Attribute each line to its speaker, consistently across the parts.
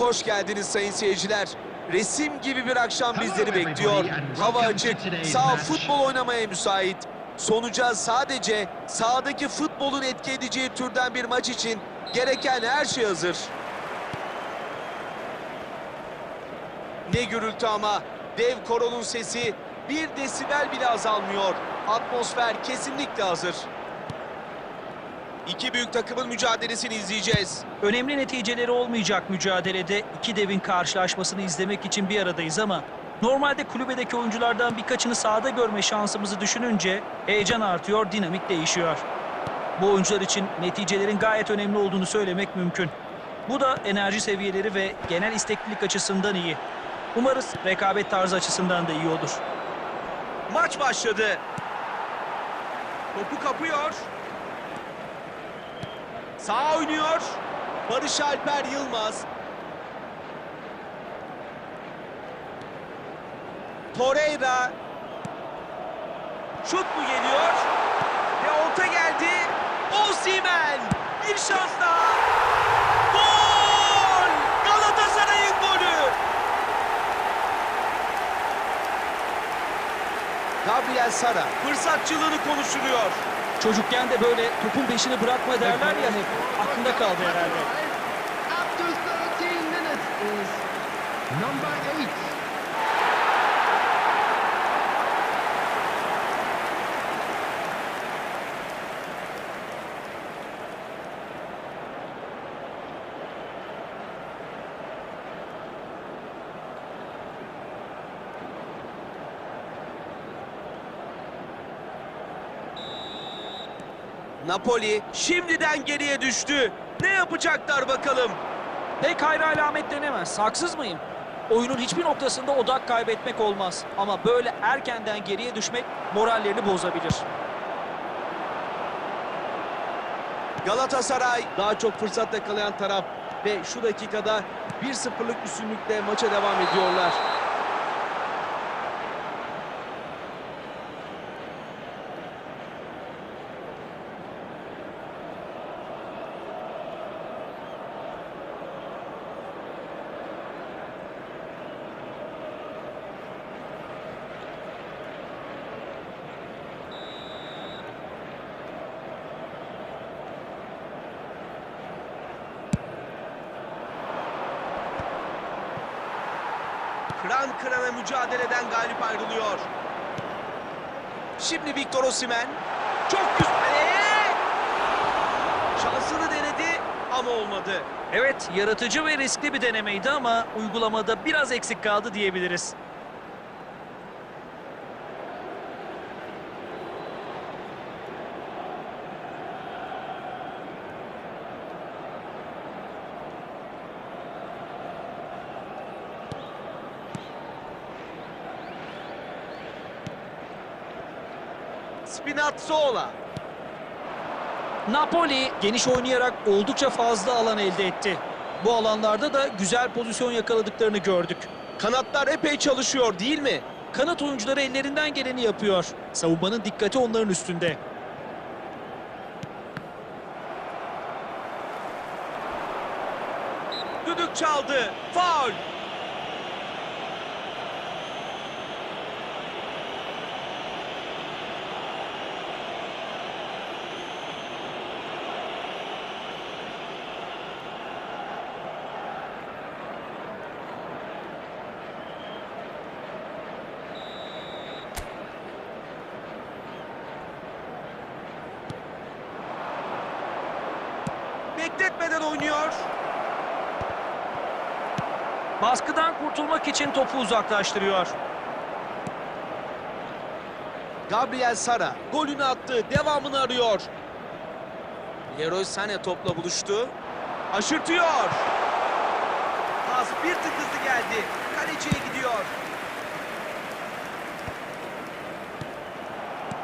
Speaker 1: Hoş geldiniz sayın seyirciler. Resim gibi bir akşam bizleri bekliyor. Hava açık, sağ futbol oynamaya müsait. Sonuca sadece sahadaki futbolun etki edeceği türden bir maç için gereken her şey hazır. Ne gürültü ama dev koronun sesi bir desibel bile azalmıyor. Atmosfer kesinlikle hazır. İki büyük takımın mücadelesini izleyeceğiz.
Speaker 2: Önemli neticeleri olmayacak mücadelede iki devin karşılaşmasını izlemek için bir aradayız ama normalde kulübedeki oyunculardan birkaçını sahada görme şansımızı düşününce heyecan artıyor, dinamik değişiyor. Bu oyuncular için neticelerin gayet önemli olduğunu söylemek mümkün. Bu da enerji seviyeleri ve genel isteklilik açısından iyi. Umarız rekabet tarzı açısından da iyi olur.
Speaker 1: Maç başladı. Topu kapıyor. Sağ oynuyor. Barış Alper Yılmaz. Torreira. Şut mu geliyor? Ve orta geldi. Osimhen. Bir şans daha. Gol! Galatasaray'ın golü. Gabriel Sara fırsatçılığını konuşturuyor.
Speaker 2: Çocukken de böyle topun peşini bırakma derler ya hep. Aklında kaldı herhalde.
Speaker 3: After 13 minutes is number 8.
Speaker 1: Napoli şimdiden geriye düştü. Ne yapacaklar bakalım?
Speaker 2: Pek hayra alamet denemez. Haksız mıyım? Oyunun hiçbir noktasında odak kaybetmek olmaz. Ama böyle erkenden geriye düşmek morallerini bozabilir.
Speaker 1: Galatasaray daha çok fırsat yakalayan taraf ve şu dakikada 1-0'lık üstünlükle maça devam ediyorlar. Kıran kırana mücadeleden galip ayrılıyor. Şimdi Victor Osimhen. Çok güzel. Şansını denedi ama olmadı.
Speaker 2: Evet, yaratıcı ve riskli bir denemeydi ama uygulamada biraz eksik kaldı diyebiliriz.
Speaker 1: Spinazzola.
Speaker 2: Napoli geniş oynayarak oldukça fazla alan elde etti. Bu alanlarda da güzel pozisyon yakaladıklarını gördük.
Speaker 1: Kanatlar epey çalışıyor değil mi?
Speaker 2: Kanat oyuncuları ellerinden geleni yapıyor. Savunmanın dikkati onların üstünde.
Speaker 1: Düdük çaldı. Faul. Bekletmeden oynuyor.
Speaker 2: Baskıdan kurtulmak için topu uzaklaştırıyor.
Speaker 1: Gabriel Sara golünü attı. Devamını arıyor. Leroy Sané topla buluştu. Aşırtıyor. Pas bir tık hızlı geldi. Kaleciye gidiyor.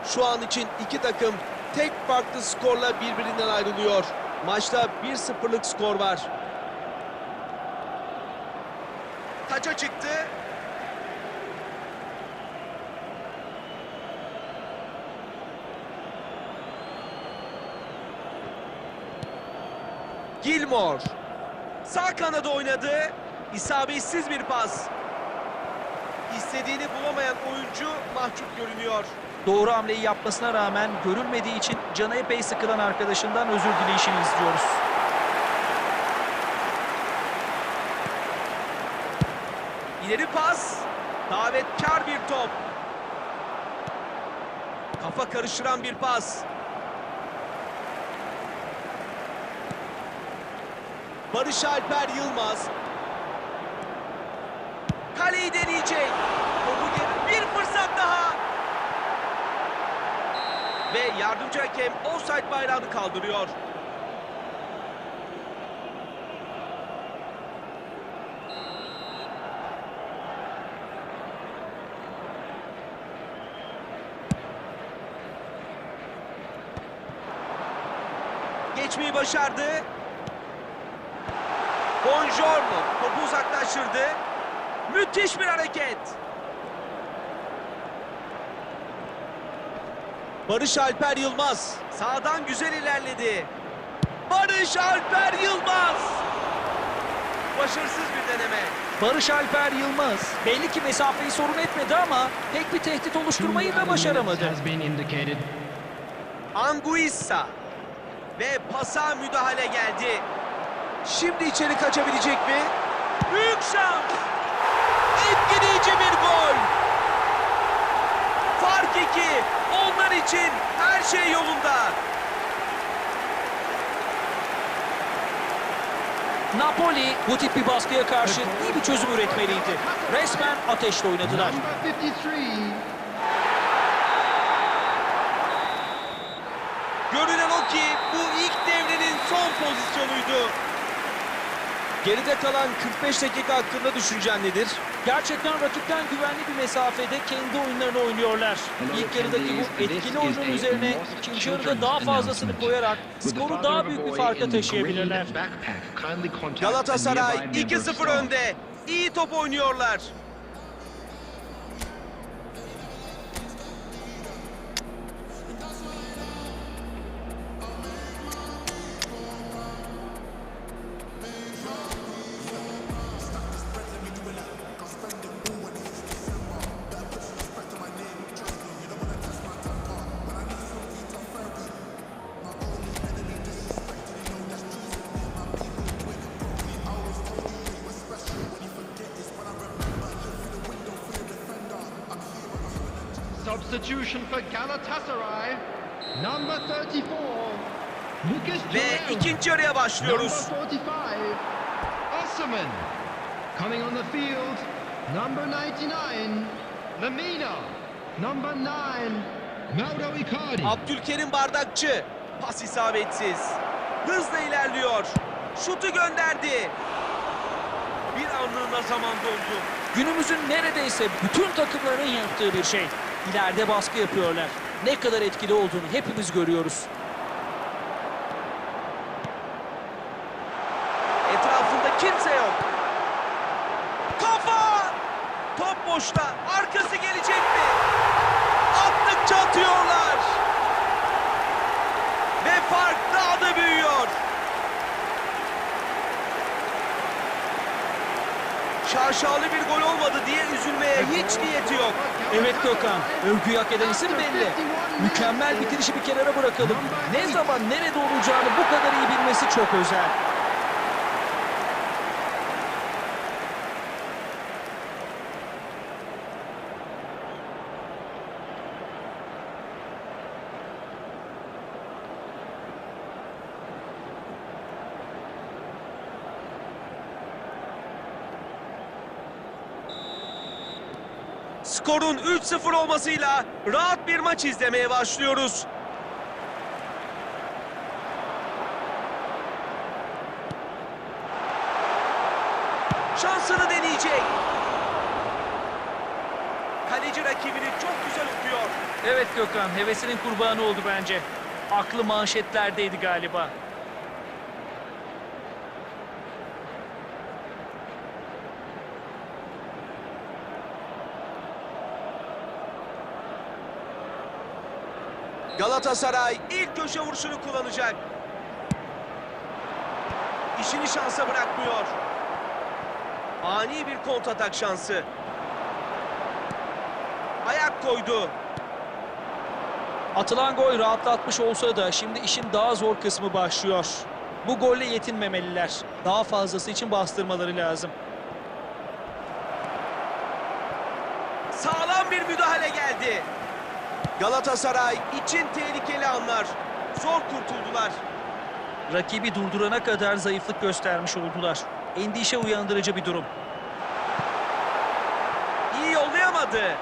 Speaker 1: Şu an için iki takım tek farklı skorla birbirinden ayrılıyor. Maçta 1-0'lık skor var. Taça çıktı. Gilmore. Sağ kanada oynadı. İsabetsiz bir pas. İstediğini bulamayan oyuncu mahcup görünüyor.
Speaker 2: Doğru hamleyi yapmasına rağmen görülmediği için canı epey sıkılan arkadaşından özür dileyişini izliyoruz.
Speaker 1: İleri pas. Davetkar bir top. Kafa karıştıran bir pas. Barış Alper Yılmaz. Kaleyi deneyecek. Topu geri bir fırsat daha. Ve yardımcı hakem offside bayrağını kaldırıyor. Geçmeyi başardı. Bongiorno topu uzaklaştırdı. Müthiş bir hareket. Barış Alper Yılmaz sağdan güzel ilerledi. Barış Alper Yılmaz. Başarısız bir deneme.
Speaker 2: Barış Alper Yılmaz belli ki mesafeyi sorun etmedi ama pek bir tehdit oluşturmayı da başaramadı.
Speaker 1: Anguissa ve pasa müdahale geldi. Şimdi içeri kaçabilecek mi? Büyük şans. Etkileyici bir gol. Fark iki. Onlar için her şey yolunda.
Speaker 2: Napoli bu tip bir baskıya karşı iyi bir çözüm üretmeliydi. Resmen ateşle oynadılar.
Speaker 3: Number 53.
Speaker 1: Görünen o ki bu ilk devrenin son pozisyonuydu. Geride kalan 45 dakika hakkında düşüncen nedir?
Speaker 2: Gerçekten rakipten güvenli bir mesafede kendi oyunlarını oynuyorlar. İlk yarıdaki bu etkili oyunun üzerine ikinci yarıda daha fazlasını koyarak skoru daha büyük bir farka taşıyabilirler.
Speaker 1: Galatasaray 2-0 önde. İyi top oynuyorlar.
Speaker 3: Substitution for Galatasaray. Number 34. Lucas
Speaker 1: Ve ikinci yarıya başlıyoruz.
Speaker 3: Number 45. Osman. Coming on the field. Number 99. Lamina. Number 9. Mauro Icardi.
Speaker 1: Abdülkerim Bardakçı. Pas isabetsiz. Hızla ilerliyor. Şutu gönderdi. Bir anlığına zaman doldu.
Speaker 2: Günümüzün neredeyse bütün takımların yaptığı bir şey. İleride baskı yapıyorlar. Ne kadar etkili olduğunu hepimiz görüyoruz.
Speaker 1: Etrafında kimse yok. Kafa! Top boşta. Arkası gelecek mi? Attıkça atıyorlar. Ve fark daha da büyüyor. Şaşalı bir gol olmadı diye üzülmeye hiç niyeti yok.
Speaker 2: Evet Gökhan, övgüyü hak eden isim belli. Mükemmel bitirişi bir kenara bırakalım. Ne zaman nerede olacağını bu kadar iyi bilmesi çok özel.
Speaker 1: Skorun 3-0 olmasıyla rahat bir maç izlemeye başlıyoruz. Şansını deneyecek. Kaleci rakibini çok güzel okuyor.
Speaker 2: Evet Gökhan, hevesinin kurbanı oldu bence. Aklı manşetlerdeydi galiba.
Speaker 1: Galatasaray ilk köşe vuruşunu kullanacak. İşini şansa bırakmıyor. Ani bir kontratak şansı. Ayak koydu.
Speaker 2: Atılan gol rahatlatmış olsa da şimdi işin daha zor kısmı başlıyor. Bu golle yetinmemeliler. Daha fazlası için bastırmaları lazım.
Speaker 1: Sağlam bir müdahale geldi. Galatasaray için tehlikeli anlar. Zor kurtuldular.
Speaker 2: Rakibi durdurana kadar zayıflık göstermiş oldular. Endişe uyandırıcı bir durum.
Speaker 1: İyi yollayamadı.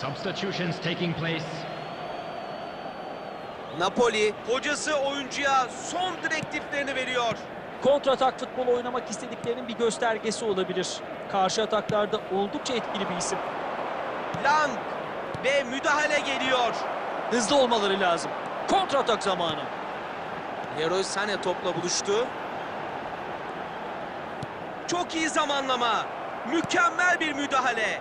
Speaker 3: Substitutions taking place.
Speaker 1: Napoli hocası oyuncuya son direktiflerini veriyor.
Speaker 2: Kontratak futbol oynamak istediklerinin bir göstergesi olabilir. Karşı ataklarda oldukça etkili bir isim.
Speaker 1: Lang ve müdahale geliyor.
Speaker 2: Hızlı olmaları lazım. Kontratak zamanı.
Speaker 1: Leroy Sané topla buluştu. Çok iyi zamanlama. Mükemmel bir müdahale.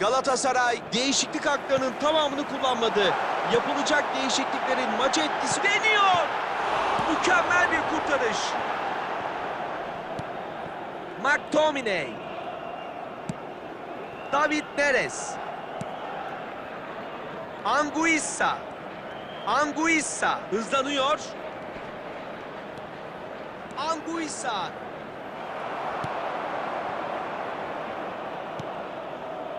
Speaker 1: Galatasaray değişiklik haklarının tamamını kullanmadı. Yapılacak değişikliklerin maça etkisi deniyor. Mükemmel bir kurtarış. McTominay. David Neres. Anguissa. Anguissa hızlanıyor. Anguissa.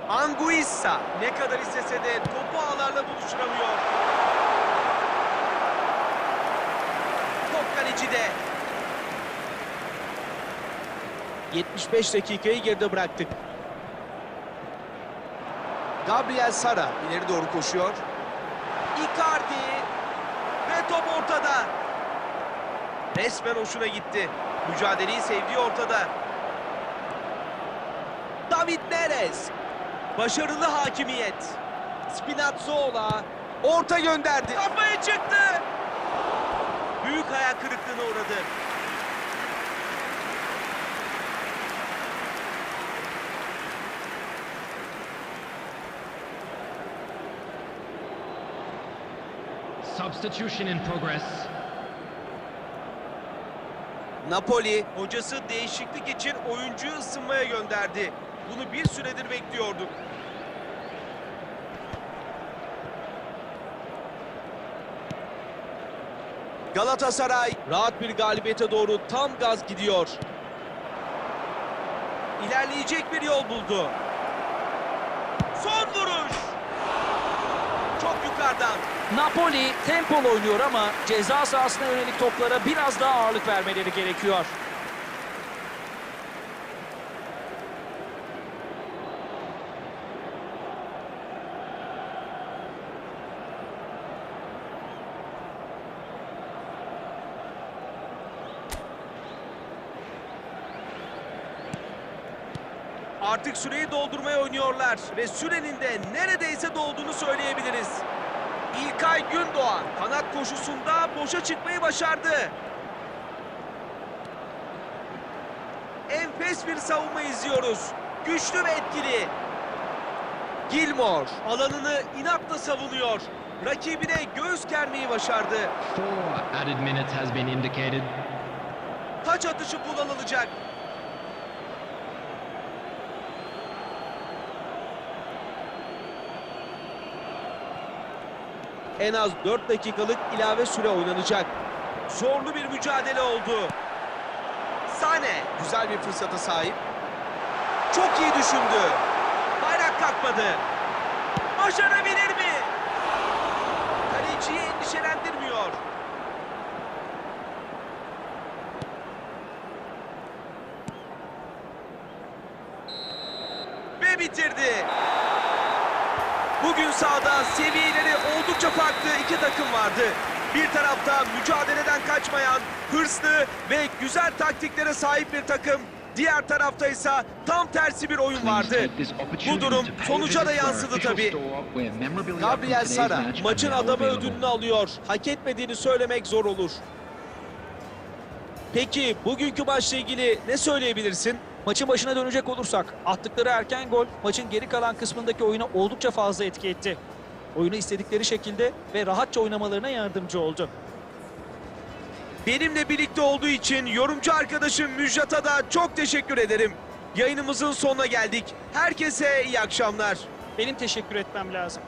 Speaker 1: Anguissa ne kadar istese de topu ağlarla buluşturamıyor. Top kalecide. 75 dakikayı geride bıraktık. Gabriel Sara ileri doğru koşuyor. Icardi ve top ortada. Resmen hoşuna gitti. Mücadeleyi sevdiği ortada. David Neres. Başarılı hakimiyet. Spinazzola orta gönderdi. Kafaya çıktı. Büyük hayal kırıklığına uğradı.
Speaker 3: Substitution in progress.
Speaker 1: Napoli hocası değişiklik için oyuncuyu ısınmaya gönderdi. Bunu bir süredir bekliyorduk. Galatasaray rahat bir galibiyete doğru tam gaz gidiyor. İlerleyecek bir yol buldu. Son vuruş. Çok yukarıdan.
Speaker 2: Napoli tempolu oynuyor ama ceza sahasına yönelik toplara biraz daha ağırlık vermeleri gerekiyor.
Speaker 1: Artık süreyi doldurmaya oynuyorlar ve sürenin de neredeyse dolduğunu söyleyebiliriz. İlkay Gündoğan kanat koşusunda boşa çıkmayı başardı. Enfes bir savunma izliyoruz. Güçlü ve etkili. Gilmore alanını inatla savunuyor. Rakibine göğüs germeyi başardı.
Speaker 3: Four added minutes has been indicated.
Speaker 1: Taç atışı kullanılacak. En az 4 dakikalık ilave süre oynanacak. Zorlu bir mücadele oldu. Sane güzel bir fırsata sahip. Çok iyi düşündü. Bayrak kalkmadı. Başarabilir mi? Kaleciyi endişelendirmiyor. ve bitirdi. Bugün sahada seviyeleri oldukça farklı iki takım vardı. Bir tarafta mücadeleden kaçmayan, hırslı ve güzel taktiklere sahip bir takım. Diğer tarafta ise tam tersi bir oyun vardı. Bu durum sonuca da yansıdı tabii. Gabriel Sara maçın adamı ödülünü alıyor. Hak etmediğini söylemek zor olur. Peki bugünkü maçla ilgili ne söyleyebilirsin?
Speaker 2: Maçın başına dönecek olursak attıkları erken gol maçın geri kalan kısmındaki oyuna oldukça fazla etki etti. Oyunu istedikleri şekilde ve rahatça oynamalarına yardımcı oldu.
Speaker 1: Benimle birlikte olduğu için yorumcu arkadaşım Müjdat'a da çok teşekkür ederim. Yayınımızın sonuna geldik. Herkese iyi akşamlar.
Speaker 2: Benim teşekkür etmem lazım.